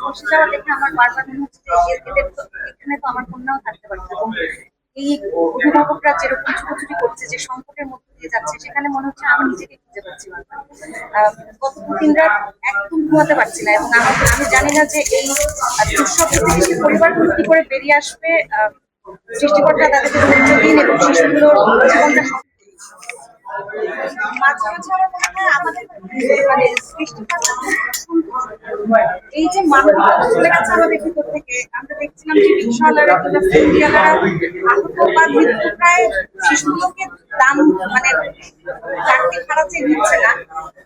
চলছে যাওয়া দেখে আমার বারবার মনে হচ্ছে যে এখানে তো আমার কন্যাও থাকতে পারতো এই অভিভাবকরা যেরকম ছুটোছুটি করছে, যে সংকটের মধ্যে দিয়ে যাচ্ছে, সেখানে মনে হচ্ছে আমি নিজেকে খুঁজে পাচ্ছি গত দু তিন রাত একদম ঘুমাতে পারছি না এবং আমার আমি জানি না যে এই দুঃসহ প্রতিবেশী পরিবারগুলো কি করে বেরিয়ে আসবে সৃষ্টিকর্তা তাদেরকে ধৈর্য দিন এবং শিশুগুলোর জীবনটা মাঝে মাঝে আমার মনে হয় আমাদের মানে সৃষ্টিকর্তা এই যে মানুষগুলো চলে গেছে আমাদের ভিতর থেকে আমরা দেখছিলাম যে রিক্সাওয়ালারা কিংবা সিরিয়ালারা আহত বা মৃত্যু প্রায় শিশুগুলোকে দাম মানে চাকরি খারাপে নিচ্ছে না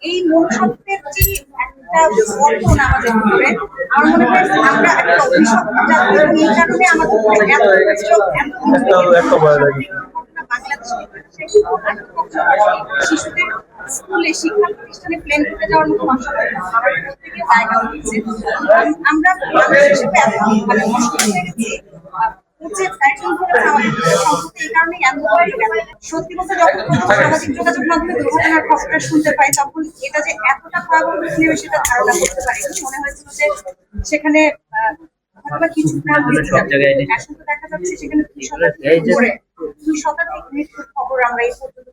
এই মনুষ্যত্বের যে একটা বর্তন আমাদের ভিতরে আমার মনে হয় আমরা একটা অভিশপ্ত জাতি এই কারণে আমাদের এত এত শিশুদের স্কুলে শিক্ষা প্রতিষ্ঠানে প্লেন করে যাওয়ার মতো অসাধারণ জায়গা হচ্ছে আমরা হিসেবে মানে কষ্ট হয়ে গেছি। সত্যি বলতে যখন সামাজিক যোগাযোগ মাধ্যমে দুর্ঘটনার খবরটা শুনতে পাই তখন এটা যে এতটা ভয়াবহ রূপ সেটা ধারণা করতে পারি মনে হয়েছিল যে সেখানে আহ, হয়তোবা কিছু প্রাণ। এখন দেখা যাচ্ছে সেখানে দুই শতাধিক দুই শতাধিক মৃত্যুর খবর আমরা এই পর্যন্ত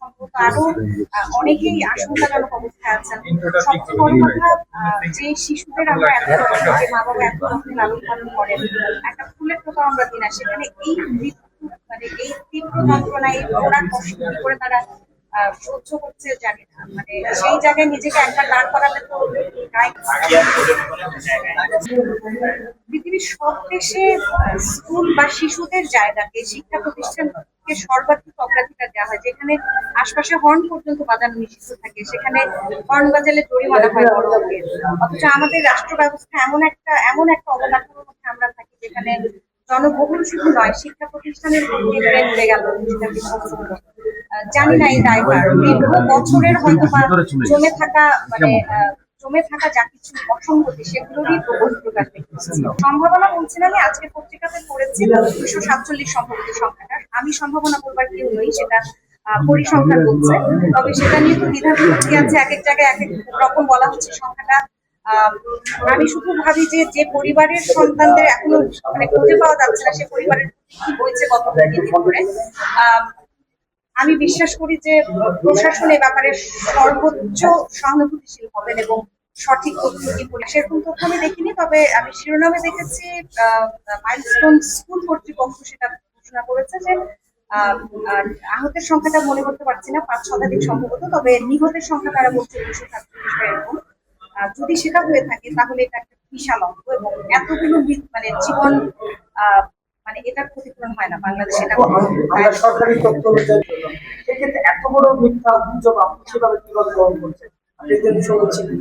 সম্ভবত আরও আহ, অনেকেই আশঙ্কাজনক অবস্থায় আছেন। সবচেয়ে বড় কথা যে শিশুদের আমরা এত যে মা বাবা এত যত্নে লালন পালন করেন একটা ফুলের টোকা আমরা দিই না সেখানে এই মৃত্যু মানে এই তীব্র যন্ত্রণা এই কষ্ট করে তারা আহ, সহ্য করছে জানি না। মানে সেই জায়গায় নিজেকে একবার দাঁড় করালে তো গায়ে পৃথিবীর সব দেশে আহ, স্কুল বা শিশুদের জায়গাকে শিক্ষা প্রতিষ্ঠানকে সর্বাধিক অগ্রাধিকার দেওয়া হয়। যেখানে আশপাশে হর্ন পর্যন্ত বাজানো নিষিদ্ধ থাকে, সেখানে হর্ন বাজালে জরিমানা হয় বড় অথচ আমাদের রাষ্ট্র ব্যবস্থা এমন একটা এমন একটা অবকাঠামোর মধ্যে আমরা থাকি যেখানে জনবহুল শুধু নয়, শিক্ষা প্রতিষ্ঠানের উড়ে গেল জানি না এই দায়ভার। দীর্ঘ বছরের হয়তো বা জমে থাকা মানে জমে থাকা যা কিছু অসঙ্গতি, সেগুলোরই প্রবল প্রকাশ সম্ভাবনা বলছি না আমি, আজকে পত্রিকাতে পড়েছি, দুশো সাতচল্লিশ সম্ভবত সংখ্যাটা। আমি সম্ভাবনা বলবার কেউ নই, সেটা পরিসংখ্যান বলছে। তবে সেটা নিয়ে তো দ্বিধা বিভক্তি আছে এক এক জায়গায় এক এক রকম বলা হচ্ছে সংখ্যাটা। আমি শুধু ভাবি যে যে পরিবারের সন্তানদের এখনও মানে খুঁজে পাওয়া যাচ্ছে না, সে পরিবারের হয়েছে গত দিন ধরে। আমি বিশ্বাস করি যে প্রশাসন এ ব্যাপারে সর্বোচ্চ সহানুভূতিশীল হবেন এবং সঠিক তথ্য কি বলে সেরকম তথ্য আমি দেখিনি তবে আমি শিরোনামে দেখেছি মাইলস্টোন স্কুল কর্তৃপক্ষ সেটা ঘোষণা করেছে যে আহ, আহতের সংখ্যাটা মনে করতে পারছি না পাঁচ শতাধিক সম্ভবত তবে নিহতের সংখ্যা তারা বলছে দুশো সাতচল্লিশ এরকম যদি সেটা হয়ে থাকে তাহলে এটা একটা বিশাল অঙ্ক এবং এতগুলো মানে জীবন মানে এটার ক্ষতিপূরণ হয় না বাংলাদেশে এটা সরকারি তথ্য অনুযায়ী সেক্ষেত্রে এত বড় মিথ্যা গুজব আপনি সেভাবে কীভাবে গ্রহণ করছেন? আপনি একজন সংগীত শিল্পী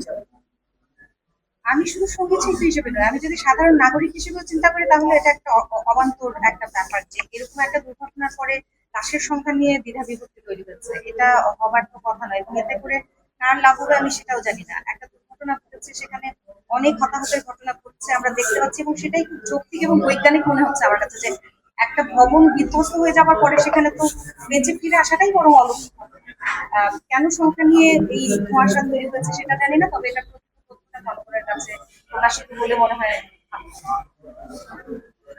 আমি শুধু সংগীত শিল্পী হিসেবে নয় আমি যদি সাধারণ নাগরিক হিসেবে চিন্তা করি তাহলে এটা একটা অবান্তর একটা ব্যাপার যে এরকম একটা দুর্ঘটনার পরে লাশের সংখ্যা নিয়ে দ্বিধা বিভক্তি তৈরি হচ্ছে। এটা হবার তো কথা নয় এবং এতে করে কার লাভ হবে আমি সেটাও জানি না। একটা দুর্ঘটনা ঘটেছে সেখানে অনেক হতাহতের ঘটনা ঘটছে আমরা দেখতে পাচ্ছি এবং সেটাই যৌক্তিক এবং বৈজ্ঞানিক মনে হচ্ছে আমার কাছে যে একটা ভবন বিধ্বস্ত হয়ে যাওয়ার পরে সেখানে তো বেঁচে ফিরে আসাটাই বরং অলৌকিক কেন সংখ্যা নিয়ে এই ধোঁয়াশা তৈরি হয়েছে সেটা জানি না, তবে এটা জনগণের কাছে প্রকাশিত বলে মনে হয়।